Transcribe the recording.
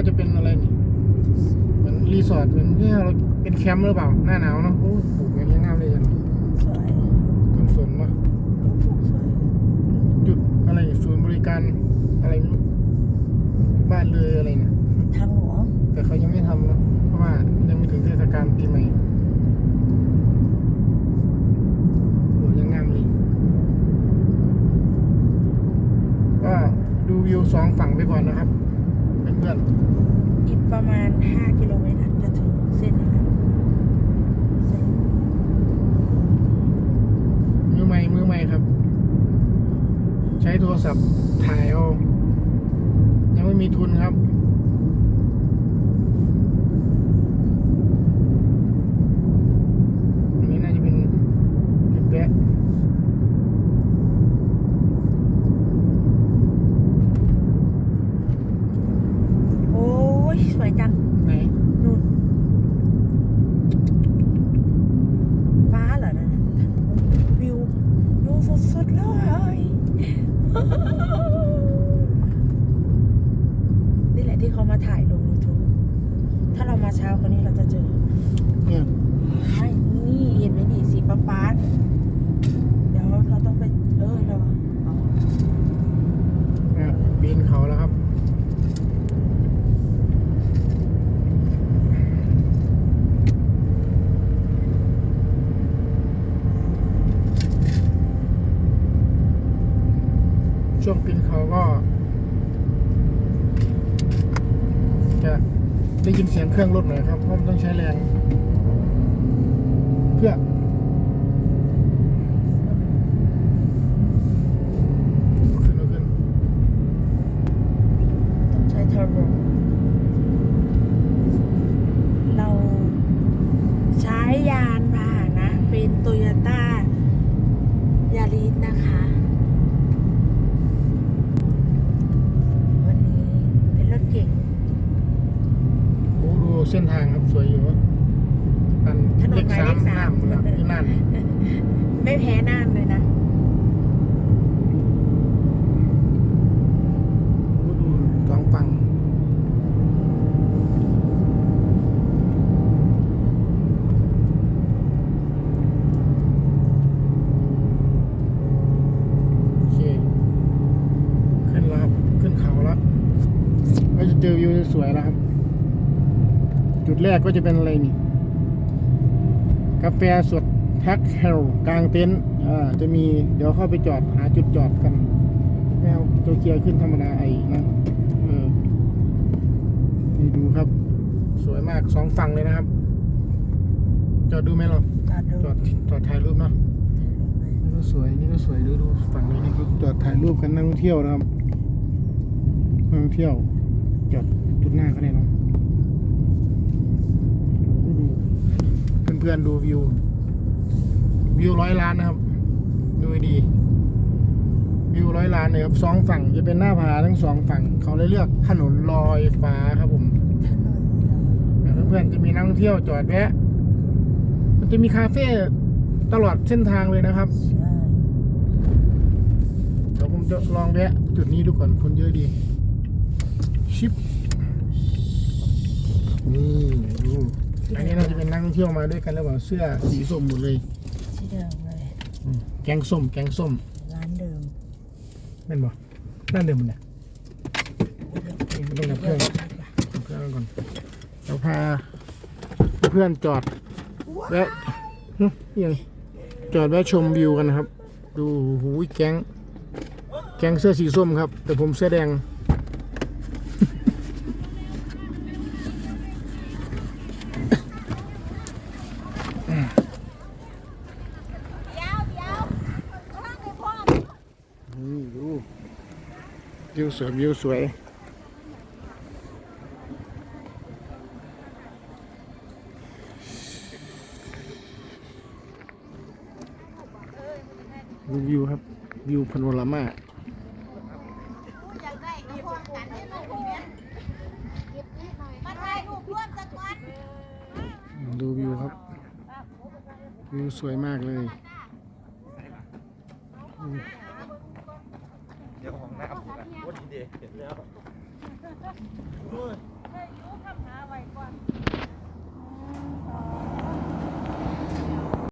ก็จะเป็นอะไรนี่เหมือนรีสอร์ทเหมือนที่เราเป็นแคมป์หรือเปล่า หน้าหนาวเนาะโอ้โหอย่างเงี้ยงามเลยจังสวยต้นสนวะก็ปลูกสวยจุดอะไรนี่ศูนย์บริการอะไรไม่รู้บ้านเลยอะไรเนี่ยทางหลวงแต่เขายังไม่ทำเนอะเพราะว่ายังไม่ถึงเทศกาลปีใหม่โอ้ยังงามเลยก็ดูวิวสองฝั่งไปก่อนนะครับ เพื่อนอีกประมาณ 5 กิโลเมตรจะถึงเส้นนั้เมือใหม่มือใหม่ครับ ใช้โทรศัพท์ถ่ายเอายังไม่มีทุนครับ อันนี้น่าจะเป็นจุดแวะ โอ้ยสวยจัง ไหน นู่นฟ้าเหรอนั่นน่ะวิววิวสุดๆเลย นี่แหละที่เขา มาถ่ายลง YouTube ถ้าเรามาเช้ากว่านี้เราจะเจอเนี่ยใช่นี่เห็นไหมนี่สีฟ้าฟ้าๆเดี๋ยวเราต้องไป เออเราเอา เนี่ยปีนเขาแล้วครับ ช่วงปีนเขาก็ จะได้ ยินเสียงเครื่องรถหน่อยครับเพราะมันต้องใช้แรงเพื่อขึ้นมาขึ้นต้องใช้เทอร์โบเราใช้ยานพาหนะ เป็นโตโยต้ายาริสนะคะ วันนี้เป็นรถเก่ง โอ้ดู เส้นทางครับสวยอยู่อันถนนเลขหมายสาเลมขสามน้ำนะนี่นั่นไม่แพ้น่านเลยนะโอ้ดูสองฝั่งโอเคขึ้นแล้วครับขึ้นเขาแล้วก็จะเจอวิวสวยๆแล้วครับ จุดแรกก็จะเป็นอะไรนี่ กาแฟสดแท็กเฮลกลางเต็นท์อ่าจะมีเดี๋ยวเข้าไปจอดหาจุดจอดกันไม่เอาตัวเกียร์ขึ้นธรรมดาไอ้นะเออนี่ดูครับ สวยมากสองฝั่งเลยนะครับ จอดดูไหมเราจอดดูจอดจอดถ่ายรูปเนาะนี่ก็สวยนี่ก็สวยดูดูฝั่งนี้นี่ก็จอดถ่ายรูปกันนักท่องเที่ยวนะครับนักท่องเที่ยวจอดจุดหน้าก็ได้เนาะดู เพื่อนๆดูวิว วิวร้อยล้านนะครับ ดูดี วิวร้อยล้านเลยครับสองฝั่งจะเป็นหน้าผาทั้งสองฝั่ง เขาเลยเลือกถนนลอยฟ้าครับผมเพื่อนๆจะมีนักท่องเที่ยวจอดแวะมันจะมีคาเฟ่ตลอดเส้นทางเลยนะครับเดี๋ยวผมจะลองแวะจุดนี้ดูก่อนคนเยอะดี ชิปนี่ดู อันนี้น่าจะเป็นนักท่องเที่ยวมาด้วยกันแล้วเปล่าเสื้อสีส้มหมดเลยที่เดิมเลยอืมแกงส้ม แกงส้มร้านเดิมแม่นบ่นั่นเดิมมันเนี่ยนี่ต้องดับเครื่องดับเครื่องก่อนเราพาเพื่อนจอดแวะหึยังจอดแวะชมวิวกันนะครับ ดูหูยแก๊งแก๊งเสื้อสีส้มครับ แต่ผมเสื้อแดง นี่ดู วิวสวยวิวสวยวิวครับวิวพานรามามาดูวิวครับ วิวสวยมากเลยเดี๋ย วของหน้าดีเดย์เห็นแล้วเฮ้ยยุคำหาไว้ก่อน